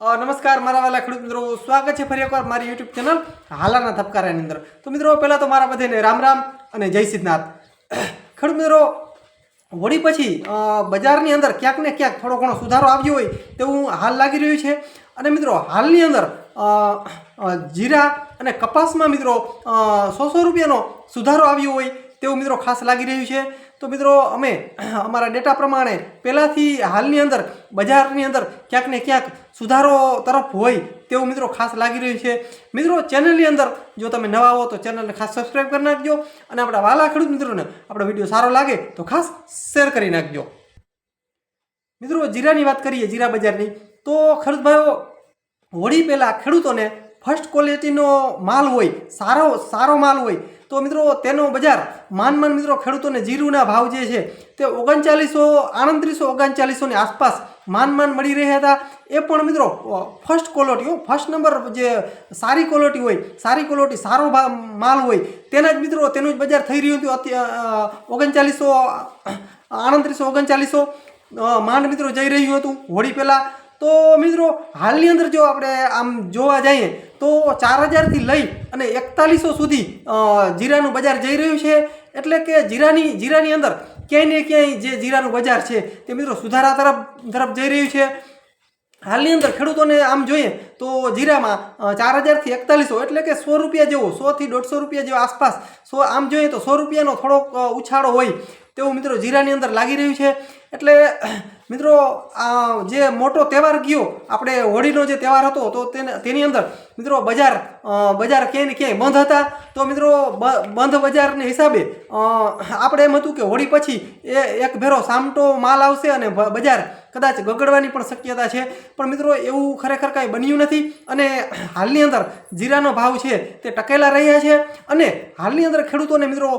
નમસ્કાર, મારા વાલા ખેડૂત મિત્રો. સ્વાગત છે ફરી એકવાર મારી યુટ્યુબ ચેનલ હાલાના ધબકારાની અંદર. તો મિત્રો, પહેલાં તો મારા બધાને રામ રામ અને જય સિદ્ધનાથ. ખેડૂત મિત્રો, વળી પછી બજારની અંદર ક્યાંક ને ક્યાંક થોડો ઘણો સુધારો આવ્યો હોય તેવું હાલ લાગી રહ્યું છે. અને મિત્રો, હાલની અંદર જીરા અને કપાસમાં મિત્રો સો સો રૂપિયાનો સુધારો આવ્યો હોય તેવું મિત્રો ખાસ લાગી રહ્યું છે. તો મિત્રો, અમે અમારા ડેટા પ્રમાણે પહેલાંથી હાલની અંદર, બજારની અંદર ક્યાંક ને ક્યાંક સુધારો તરફ હોય તેવું મિત્રો ખાસ લાગી રહ્યું છે. મિત્રો, ચેનલની અંદર જો તમે નવા હો તો ચેનલને ખાસ સબસ્ક્રાઈબ કરી નાખજો અને આપણા વાલા ખેડૂત મિત્રોને આપણો વીડિયો સારો લાગે તો ખાસ શેર કરી નાખજો. મિત્રો, જીરાની વાત કરીએ, જીરા બજારની, તો ખેડૂત ભાઈઓ હોળી પહેલાં ખેડૂતોને ફર્સ્ટ ક્વોલિટીનો માલ હોય, સારો સારો માલ હોય, તો મિત્રો તેનો બજાર માન માન મિત્રો ખેડૂતોને જીરુના ભાવ જે છે તે ઓગણચાલીસો, આણત્રીસો, ઓગણચાલીસોની આસપાસ માન માન મળી રહ્યા હતા. એ પણ મિત્રો ફર્સ્ટ ક્વોલિટી ફર્સ્ટ નંબર જે સારી ક્વોલિટી હોય, સારી ક્વોલિટી, સારો માલ હોય, તેના જ મિત્રો, તેનું જ બજાર થઈ રહ્યું હતું ઓગણચાલીસો, આણત્રીસો, ઓગણચાલીસો માંડ મિત્રો જઈ રહ્યું હતું. હોળી પહેલાં તો મિત્રો, હાલની અંદર જો આપણે આમ જોવા જઈએ, તો ચાર હજારથી લઈ અને એકતાલીસો સુધી જીરાનું બજાર જઈ રહ્યું છે. એટલે કે જીરાની જીરાની અંદર ક્યાંય ને ક્યાંય જે જીરાનું બજાર છે, તે મિત્રો સુધારા તરફ તરફ જઈ રહ્યું છે. હાલની અંદર ખેડૂતોને આમ જોઈએ, તો જીરામાં ચાર હજારથી એકતાલીસો, એટલે કે સો રૂપિયા જેવો સોથી દોઢસો રૂપિયા જેવો આસપાસ, સો આમ જોઈએ તો સો રૂપિયાનો થોડોક ઉછાળો હોય. તેવું મિત્રો જીરાની અંદર લાગી રહ્યું છે. એટલે, મિત્રો, આ જે મોટો તહેવાર ગયો, આપણે હોળીનો જે તહેવાર હતો, તો તેને, તેની અંદર, મિત્રો, બજાર બજાર ક્યાંય ને ક્યાંય બંધ હતા. તો, મિત્રો બંધ બજારને હિસાબે આપણે એમ હતું કે હોળી પછી એ, એક ભેરો સામટો માલ આવશે અને બજાર કદાચ ગગડવાની પણ શક્યતા છે. પણ મિત્રો, એવું ખરેખર કાંઈ બન્યું નથી અને હાલની અંદર જીરાનો ભાવ છે તે ટકેલા રહ્યા છે અને હાલની અંદર ખેડૂતોને મિત્રો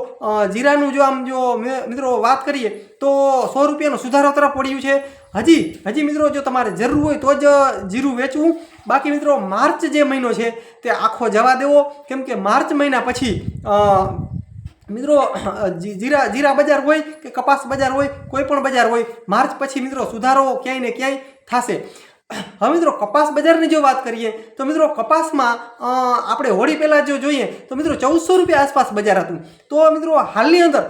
જીરાનું જો આમ જો મિત્રો, વાત કરીએ તો સો રૂપિયાનો સુધારો તરફ પડ્યું છે. હજી હજી મિત્રો, જો તમારે જરૂર હોય તો જ જીરું વેચવું. બાકી મિત્રો, માર્ચ જે મહિનો છે તે આખો જવા દેવો. કેમ કે માર્ચ મહિના પછી મિત્રો જીરા જીરા બજાર હોય કે કપાસ બજાર હોય, કોઈ પણ બજાર હોય, માર્ચ પછી મિત્રો સુધારો ક્યાંય ને ક્યાંય થશે. હવે મિત્રો કપાસ બજારની જો વાત કરીએ, તો મિત્રો કપાસમાં આપણે હોળી પહેલાં જો જોઈએ, તો મિત્રો ચૌદસો રૂપિયા આસપાસ બજાર હતું. તો મિત્રો હાલની અંદર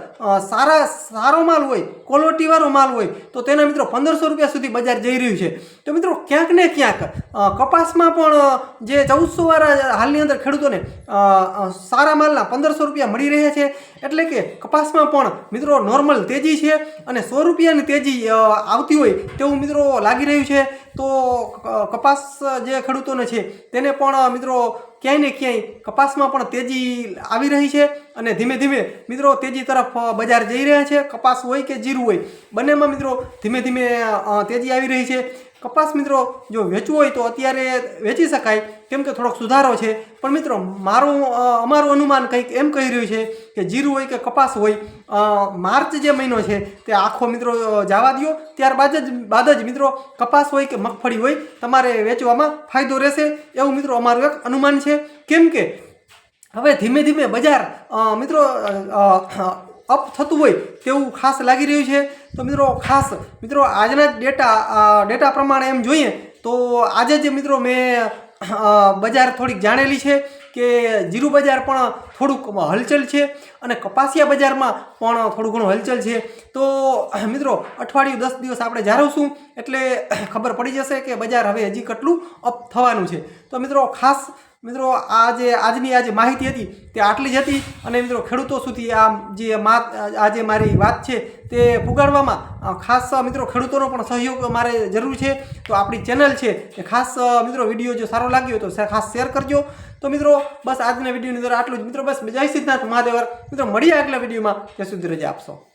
સારા, સારો માલ હોય, ક્વોલિટીવાળો માલ હોય, તો તેના મિત્રો પંદરસો રૂપિયા સુધી બજાર જઈ રહ્યું છે. તો મિત્રો ક્યાંક ને ક્યાંક કપાસમાં પણ જે ચૌદસો વાળા હાલની અંદર ખેડૂતોને સારા માલના પંદરસો રૂપિયા મળી રહ્યા છે. એટલે કે કપાસમાં પણ મિત્રો નોર્મલ તેજી છે અને સો રૂપિયાની તેજી આવતી હોય તેવું મિત્રો લાગી રહ્યું છે. તો કપાસ જે ખેડૂતોને છે તેને પણ મિત્રો ક્યાંય ને ક્યાંય કપાસમાં પણ તેજી આવી રહી છે અને ધીમે ધીમે મિત્રો તેજી તરફ બજાર જઈ રહ્યા છે. કપાસ હોય કે જીરું હોય, બંનેમાં મિત્રો ધીમે ધીમે તેજી આવી રહી છે. કપાસ મિત્રો જો વેચવું હોય તો અત્યારે વેચી શકાય, કેમ કે થોડોક સુધારો છે. પણ મિત્રો મારું અમારું અનુમાન કંઈક એમ કહી રહ્યું છે કે જીરું હોય કે કપાસ હોય માર્ચ જે મહિનો છે તે આખો મિત્રો જવા દો ત્યારબાદ જ, બાદ જ મિત્રો કપાસ હોય કે મગફળી હોય, તમારે વેચવામાં ફાયદો રહેશે એવું મિત્રો અમારું એક અનુમાન છે. કેમ કે હવે ધીમે ધીમે બજાર મિત્રો અપ થતું હોય તેવું ખાસ લાગી રહ્યું છે. તો મિત્રો, ખાસ, મિત્રો, આજના ડેટા ડેટા પ્રમાણે એમ જોઈએ તો આજે જ મિત્રો મેં બજાર થોડીક જાણેલી છે કે જીરું બજાર પણ થોડુંક હલચલ છે અને કપાસિયા બજારમાં પણ થોડું ઘણું હલચલ છે. તો, મિત્રો, અઠવાડિયું દસ દિવસ આપણે જાળવશું એટલે ખબર પડી જશે કે બજાર હવે હજી કેટલું અપ થવાનું છે. તો મિત્રો, ખાસ મિત્રો, આ જે આજની આ જે માહિતી હતી તે આટલી જ હતી અને મિત્રો, ખેડૂતો સુધી આ જે આ જે મારી વાત છે તે પુગાડવામાં ખાસ મિત્રો, ખેડૂતોનો પણ સહયોગ મારે જરૂર છે. તો આપણી ચેનલ છે એ ખાસ મિત્રો, વીડિયો જો સારો લાગ્યો તો ખાસ શેર કરજો. તો મિત્રો, બસ આજના વિડીયોની અંદર આટલું જ. મિત્રો, બસ જય સિદ્ધાર્થ મહાદેવર. મિત્રો, મળીએ આગલા વિડીયોમાં. ત્યાં સુધી રજા આપશો.